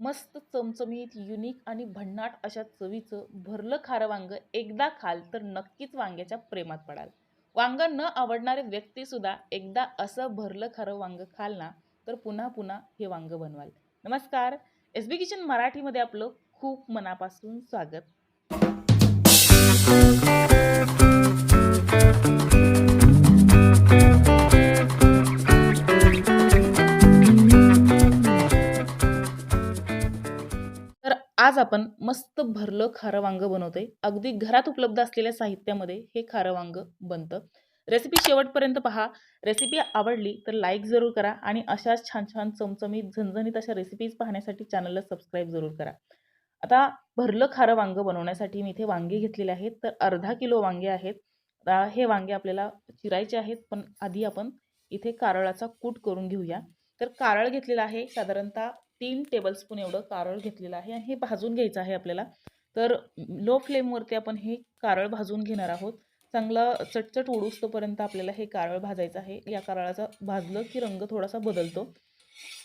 मस्त चमचमीत युनिक आणि भन्नाट अशा चवीचं भरलं खारं वांग एकदा खाल तर नक्कीच वांग्याच्या प्रेमात पडाल. वांग न आवडणारे व्यक्तीसुद्धा एकदा असं भरलं खारं वांग खाल ना तर पुन्हा पुन्हा हे वांग बनवाल. नमस्कार. एस बी किचन मराठीमध्ये आपलं खूप मनापासून स्वागत. आज आपण मस्त भरलं खारं वांग बनवतोय. अगदी घरात उपलब्ध असलेल्या साहित्यामध्ये हे खारं वांग बनतं. रेसिपी शेवटपर्यंत पहा. रेसिपी आवडली तर लाईक जरूर करा आणि अशाच छान छान चमचमीत झणझणीत अशा रेसिपीज पाहण्यासाठी चॅनलला सबस्क्राईब जरूर करा. आता भरलं खारं वांग बनवण्यासाठी मी इथे वांगे घेतलेले आहेत. तर अर्धा किलो वांगे आहेत. हे वांगे आपल्याला चिरायचे आहेत. पण आधी आपण इथे कारळाचा कूट करून घेऊया. तर कारळ घेतलेलं आहे. साधारणतः तीन टेबलस्पून एवढं कारळ घेतलेलं आहे. आणि हे भाजून घ्यायचं आहे आपल्याला. तर लो फ्लेमवरती आपण हे कारळ भाजून घेणार आहोत. चांगलं चटचट उडूस्तोपर्यंत आपल्याला हे कारळ भाजायचं आहे. या कारळाचा भाजलं की रंग थोडासा बदलतो.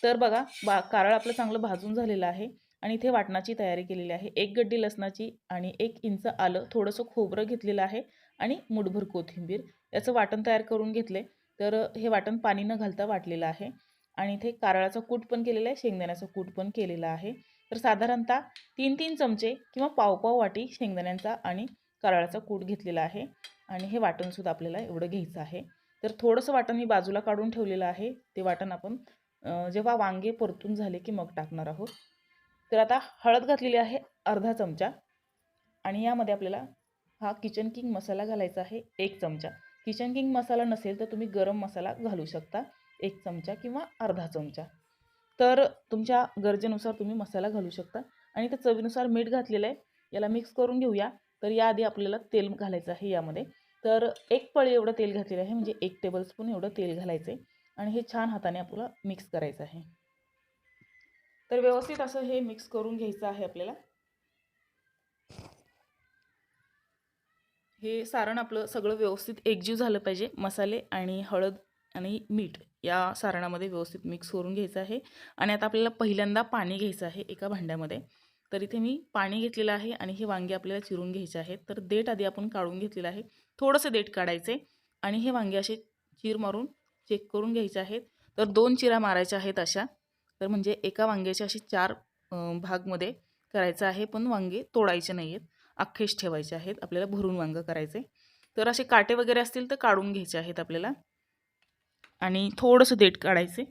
तर बघा बा कारळ आपलं चांगलं भाजून झालेलं आहे. आणि इथे वाटणाची तयारी केलेली आहे. एक गड्डी लसणाची आणि एक इंच आलं थोडंसं खोबरं घेतलेलं आहे. आणि मुठभर कोथिंबीर. याचं वाटण तयार करून घेतले तर हे वाटण पाणी न घालता वाटलेलं आहे. आणि इथे कारळाचं कूट पण केलेलं आहे शेंगदाण्याचं कूट पण केलेलं आहे. तर साधारणतः तीन तीन चमचे किंवा पाव पाव वाटी शेंगदाण्यांचा आणि कारळाचा कूट घेतलेला आहे. आणि हे वाटणसुद्धा आपल्याला एवढं घ्यायचं आहे. तर थोडंसं वाटण मी बाजूला काढून ठेवलेलं आहे. ते वाटण आपण जेव्हा वांगे परतून झाले की मग टाकणार आहोत. तर आता हळद घातलेली आहे अर्धा चमचा. आणि यामध्ये आपल्याला हा किचन किंग मसाला घालायचा आहे एक चमचा. किचन किंग मसाला नसेल तर तुम्ही गरम मसाला घालू शकता. एक चमचा किंवा अर्धा चमचा. तर तुमच्या गरजेनुसार तुम्ही मसाला घालू शकता. आणि त्या चवीनुसार मीठ घातलेलं आहे याला मिक्स करून घेऊया. तर याआधी आपल्याला तेल घालायचं आहे यामध्ये. तर एक पळी एवढं तेल घातलेलं आहे म्हणजे एक टेबलस्पून एवढं तेल घालायचं आहे आणि हे छान हाताने आपल्याला मिक्स करायचं आहे. तर व्यवस्थित असं हे मिक्स करून घ्यायचं आहे आपल्याला. हे सारण आपलं सगळं व्यवस्थित एकजीव झालं पाहिजे. मसाले आणि हळद आणि मीठ. या सारणामध्ये व्यवस्थित मिक्स करून घ्यायचं आहे. आणि आता आपल्याला पहिल्यांदा पाणी घ्यायचं आहे एका भांड्यामध्ये. तर इथे मी पाणी घेतलेलं आहे आणि हे वांगे आपल्याला चिरून घ्यायचे आहेत. तर देठ आधी आपण काढून घेतलेलं आहे. थोडंसं देठ काढायचे आणि हे वांगे असे चीर मारून चेक करून घ्यायचे आहेत. तर दोन चिरा मारायच्या आहेत अशा. तर म्हणजे एका वांग्याचे असे चार भागमध्ये करायचं आहे. पण वांगे तोडायचे नाही आहेत अख्खेच ठेवायचे आहेत. आपल्याला भरून वांगं करायचे तर असे काटे वगैरे असतील तर काढून घ्यायचे आहेत आपल्याला. आणि थोडंसं देठ काढायचे.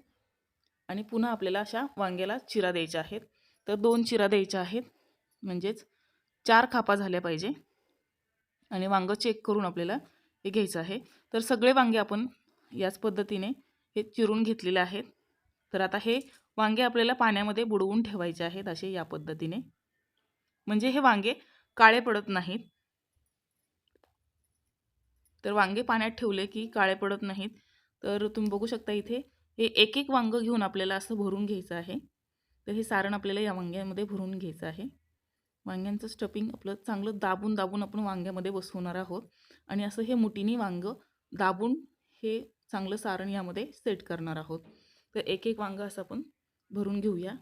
आणि पुन्हा आपल्याला अशा वांग्याला चिरा द्यायच्या आहेत. तर दोन चिरा द्यायच्या आहेत. म्हणजेच चार खापा झाल्या पाहिजे. आणि वांगं चेक करून आपल्याला हे घ्यायचं आहे. तर सगळे वांगे आपण याच पद्धतीने हे चिरून घेतलेले आहेत. तर आता हे वांगे आपल्याला पाण्यामध्ये बुडवून ठेवायचे आहेत असे या पद्धतीने. म्हणजे हे वांगे काळे पडत नाहीत. तर वांगे पाण्यात ठेवले की काळे पडत नाहीत. तर तुम्ही बघू शकता इथे हे एक एक वांगं घेऊन आपल्याला असं भरून घ्यायचं आहे. तर हे सारण आपल्याला या वांग्यामध्ये भरून घ्यायचं आहे. वांग्यांचं स्टपिंग आपलं चांगलं दाबून दाबून आपण वांग्यामध्ये बसवणार आहोत. आणि असं हे मुठीनी वांगं दाबून हे चांगलं सारण यामध्ये सेट करणार आहोत. तर एक एक वांगं असं आपण भरून घेऊया.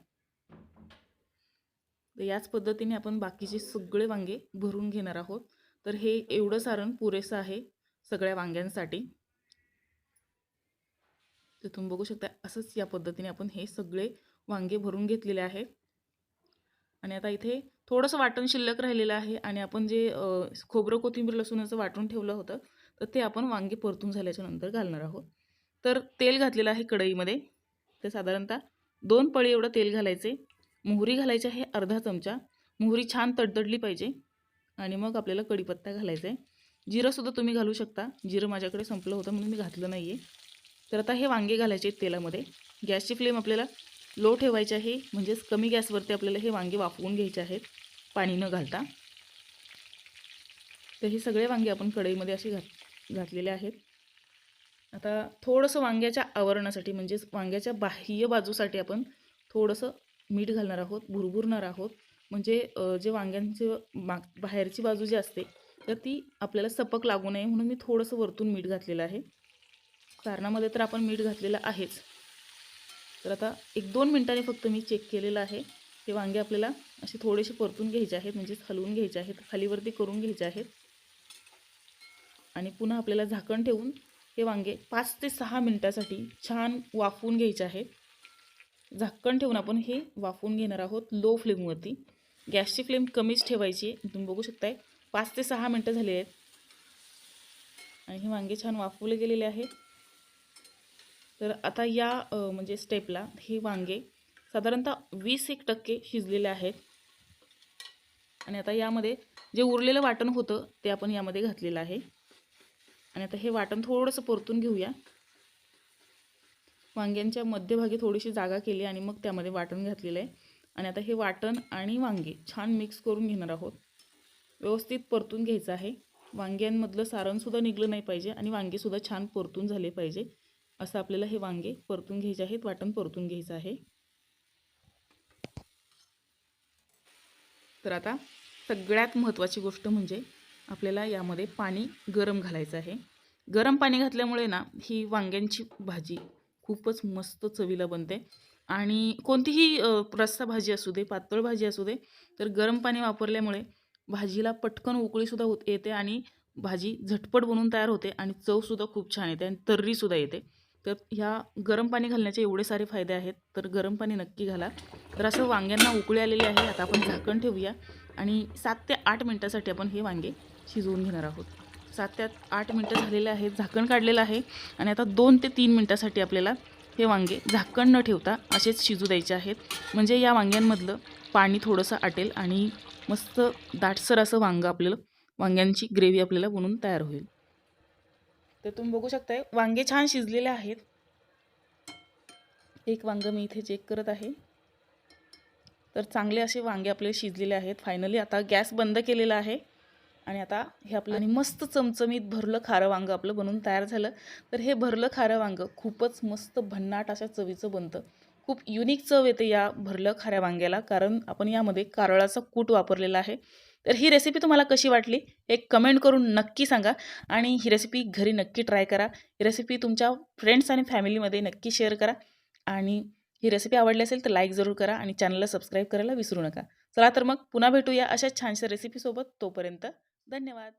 तर याच पद्धतीने आपण बाकीचे सगळे वांगे भरून घेणार आहोत. तर हे एवढं सारण पुरेसं आहे सगळ्या वांग्यांसाठी. तर तुम्ही बघू शकता असंच या पद्धतीने आपण हे सगळे वांगे भरून घेतलेले आहेत. आणि आता इथे थोडंसं वाटण शिल्लक राहिलेलं आहे आणि आपण जे खोबरं कोथिंबीर लसूणाचं वाटून ठेवलं होतं तर ते आपण वांगे परतून झाल्याच्यानंतर घालणार आहोत. तर तेल घातलेलं आहे कढईमध्ये. तर साधारणतः दोन पळी एवढं तेल घालायचे. मोहरी घालायची आहे अर्धा चमचा. मोहरी छान तडतडली पाहिजे. आणि मग आपल्याला कढीपत्ता घालायचा आहे. जिरंसुद्धा तुम्ही घालू शकता. जिरं माझ्याकडे संपलं होतं म्हणून मी घातलं नाही आहे तर आता हे वांगे घालायचे आहेत तेलामध्ये. गॅसची फ्लेम आपल्याला लो ठेवायची आहे म्हणजेच कमी गॅसवरती आपल्याला हे वांगे वाफवून घ्यायचे आहेत पाणी न घालता. तर हे सगळे वांगे आपण कढईमध्ये असे घात घातलेले आहेत. आता थोडंसं वांग्याच्या आवरणासाठी म्हणजेच वांग्याच्या बाह्य बाजूसाठी आपण थोडंसं मीठ घालणार आहोत भुरभुरणार आहोत. म्हणजे जे वांग्यांचे माग बाहेरची बाजू जी असते तर ती आपल्याला सपक लागू नये म्हणून मी थोडंसं वरतून मीठ घातलेलं आहे. सारणामध्ये तर आपण मीठ घातलेलं आहेच. तर आता एक दोन मिनटांनी फक्त मी चेक केलेलं आहे. हे वांगे आपल्याला असे थोडेसे परतून घ्यायचे आहेत म्हणजेच हलवून घ्यायचे आहेत खालीवरती करून घ्यायचे आहेत. आणि पुन्हा आपल्याला झाकण ठेवून हे वांगे पाच ते सहा मिनटासाठी छान वाफवून घ्यायचे आहेत झाकण ठेवून आपण हे वाफवून घेणार आहोत लो फ्लेमवरती गॅसची फ्लेम कमीच ठेवायची आहे. तुम्ही बघू शकताय पाच ते सहा मिनटं झाले आहेत. आणि हे वांगे छान वाफवले गेलेले आहेत. तर आता या म्हणजे स्टेपला हे वांगे साधारणतः वीस एक टक्के शिजलेले आहेत. आणि आता यामध्ये जे उरलेलं वाटण होतं ते आपण यामध्ये घातलेलं आहे. आणि आता हे वाटण थोडंसं परतून घेऊया. वांग्यांच्या मध्यभागी थोडीशी जागा केली आणि मग त्यामध्ये वाटण घातलेलं आहे. आणि आता हे वाटण आणि वांगे छान मिक्स करून घेणार आहोत. व्यवस्थित परतून घ्यायचं आहे. वांग्यांमधलं सारणसुद्धा निघलं नाही पाहिजे आणि वांगेसुद्धा छान परतून झाले पाहिजे. असं आपल्याला हे वांगे परतून घ्यायचे आहेत. वाटण परतून घ्यायचं आहे. तर आता सगळ्यात महत्त्वाची गोष्ट म्हणजे आपल्याला यामध्ये पाणी गरम घालायचं आहे. गरम पाणी घातल्यामुळे ना ही वांग्यांची भाजी खूपच मस्त चवीला बनते. आणि कोणतीही रस्सा भाजी असू दे पातळ भाजी असू दे तर गरम पाणी वापरल्यामुळे भाजीला पटकन उकळीसुद्धा होत येते आणि भाजी झटपट बनून तयार होते आणि चवसुद्धा खूप छान येते आणि तर्रीसुद्धा येते. तर ह्या गरम पाणी घालण्याचे एवढे सारे फायदे आहेत तर गरम पाणी नक्की घाला. तर असं वांग्यांना उकळी आलेली आहे आता आपण झाकण ठेवूया. आणि सात ते आठ मिनटासाठी आपण हे वांगे शिजवून घेणार आहोत. सात ते आठ मिनटं झालेले आहेत झाकण काढलेलं आहे. आणि आता दोन ते तीन मिनटासाठी आपल्याला हे वांगे झाकण न ठेवता असेच शिजू द्यायचे आहेत. म्हणजे या वांग्यांमधलं पाणी थोडंसं आटेल आणि मस्त दाटसर असं वांगं आपल्याला वांग्यांची ग्रेव्ही आपल्याला बनवून तयार होईल. तर तुम्ही बघू शकताय वांगे छान शिजलेले आहेत. एक वांगं मी इथे चेक करत आहे. तर चांगले असे वांगे आपले शिजलेले आहेत. फायनली आता गॅस बंद केलेला आहे. आणि आता हे आपलं आणि मस्त चमचमीत भरलं खारं वांगं आपलं बनून तयार झालं. तर हे भरलं खारं वांगं खूपच मस्त भन्नाट अशा चवीचं बनतं. खूप युनिक चव येते या भरलं खाऱ्या वांग्याला कारण आपण यामध्ये कारळाचा कूट वापरलेला आहे. तर ही रेसिपी तुम्हाला कशी वाटली? एक कमेंट करून नक्की सांगा आणि ही रेसिपी घरी नक्की ट्राय करा. ही रेसिपी तुमच्या फ्रेंड्स आणि फॅमिलीमध्ये नक्की शेअर करा आणि ही रेसिपी आवडली असेल तर लाईक जरूर करा आणि चॅनलला सबस्क्राईब करायला विसरू नका. चला तर मग पुन्हा भेटूया अशा छानशा रेसिपीसोबत तोपर्यंत धन्यवाद.